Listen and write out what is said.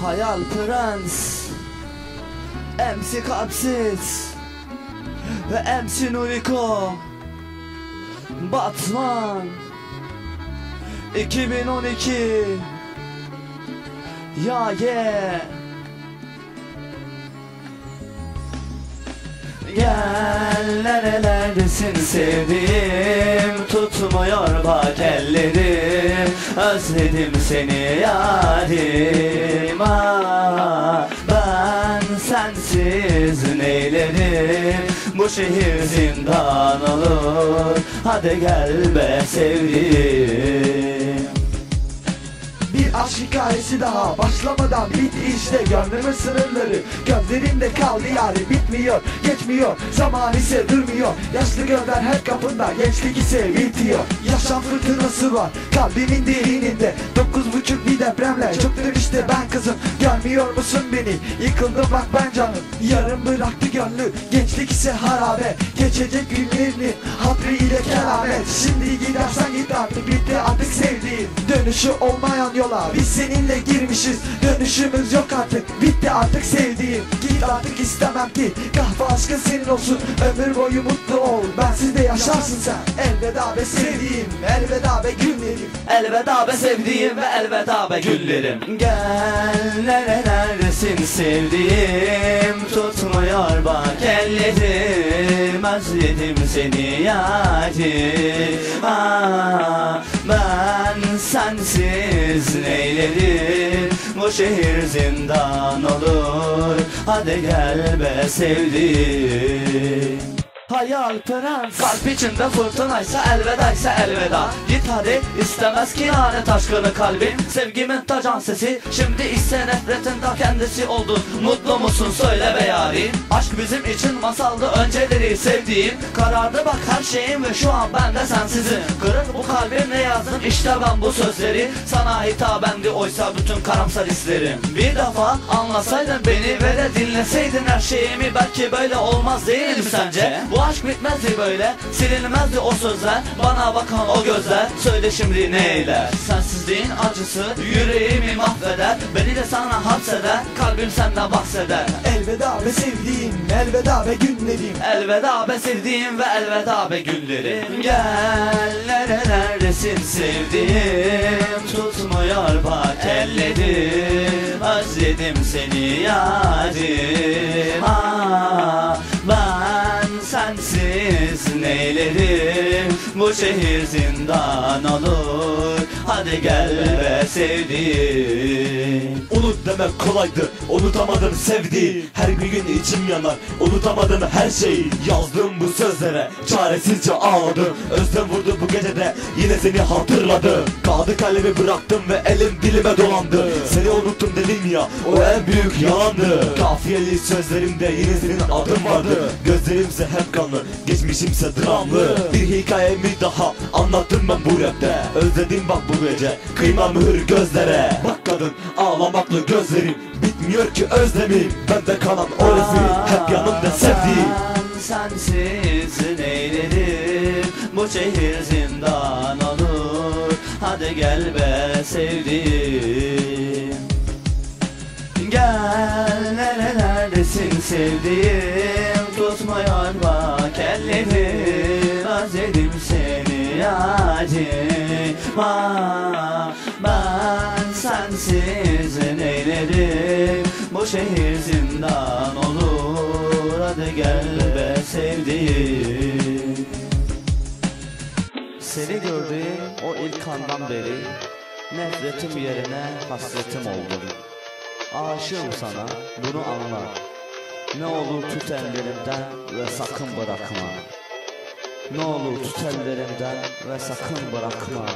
Hayal Prens MC Kalpsiz Ve MC Nuriko Batman 2012 Ya yeah. Gel nerelerdesin sevdiğim? Tutmuyor bak ellerim. Özledim seni yarim ah, Ben sensiz neylerim? Bu şehir zindan olur. Hadi gel be sevdiğim aşk hikayesi daha başlamadan bitti işte. Gönlümün sınırları gözlerimde kaldı yani Bitmiyor geçmiyor zaman ise durmuyor. Yaşlı gözler hep kapında gençlik ise bitiyor. Yaşam fırtınası var kalbimin derininde. Dokuz buçuk bir depremle çöktüm işte ben kızım. Görmüyor musun beni? Yıkıldım bak ben canım. Yarım bıraktı gönlü gençlik ise harabe. Geçecek günlerini hatrı ile keramet. Şimdi gidersen git artık bitti artık sevdiğim. Dönüşü olmayan yola biz seninle girmişiz. Dönüşümüz yok artık bitti artık sevdiğim. Git artık istemem ki kahve aşkın senin olsun. Ömür boyu mutlu ol bensiz yaşarsın sen. Elveda be sevdiğim elveda be günlerim. Elveda be sevdiğim ve elveda be güllerim. Gel nerelerdesin sevdiğim? Tutmuyor bak ellerim. Özledim seni yarim ah, Ben sensiz neylerim? Bu şehir zindan olur. Hadi gel be sevdiğim Hayal prens Kalp içinde fırtınaysa elvedaysa elveda. Git hadi istemez ki lanet aşkını kalbim Sevgimin ta can sesi Şimdi ise nefretin ta kendisi oldu Mutlu musun söyle be yarim. Aşk bizim için masaldı önceleri sevdiğim. Karardı bak her şeyim ve şu an ben de sensizim. Kırık bu kalbimle yazdım işte ben bu sözleri. Sana hitabendi oysa bütün karamsar hislerim. Bir defa anlasaydın beni ve de dinleseydin her şeyimi Belki böyle olmaz değil mi sence? Bu aşk bitmezdi böyle Silinmezdi o sözler. Bana bakan o gözler Söyle şimdi ne eyler Sensizliğin acısı Yüreğimi mahveder. Beni de sana hapseder Kalbim senden bahseder. Elveda be sevdiğim elveda be günlerim. Elveda be sevdiğim ve elveda be günlerim. Gel nerelerdesin sevdiğim? Tutmuyor bak ellerim. Özledim seni yarim Bu şehir zindan olur. Hadi gel be sevdiğim. Unut demek kolaydı Unutamadım sevdiği Her gün içim yanar Unutamadım her şeyi. Yazdığım bu sözlere Çaresizce ağladım Özlem vurdu bu gecede Yine seni hatırladım Kağıdı kalemi bıraktım ve elim dilime dolandı. Seni unuttum dedim ya O en büyük yalandı. Kafiyeli sözlerimde yine senin adın vardı. Gözlerimse hep kanlı Geçmişimse dramlı. Bir hikayemi daha Anlattım ben bu rapte. Özledim bak bu gece Kıyma mühür gözlere. Bak kadın ağlamaklı gözlerim Bitmiyor ki özlemim Bende kalan o resmi Hep yanımda sevdiğim. Sensiz neylerim Bu şehir zindan olur. Hadi gel be sevdiğim. Gel nerelerdesin sevdiğim? Tutmuyor bak ellerim. Özledim seni yarim ah, Ben sensiz neylerim Bu şehir zindan olur. Hadi gel be sevdiğim. Seni gördüğüm o ilk andan beri Nefretim yerine hasretim oldum. Aşığım sana bunu anla. Ne olur tut ellerimden ve sakın bırakma Ne olur tut ellerimden ve sakın bırakma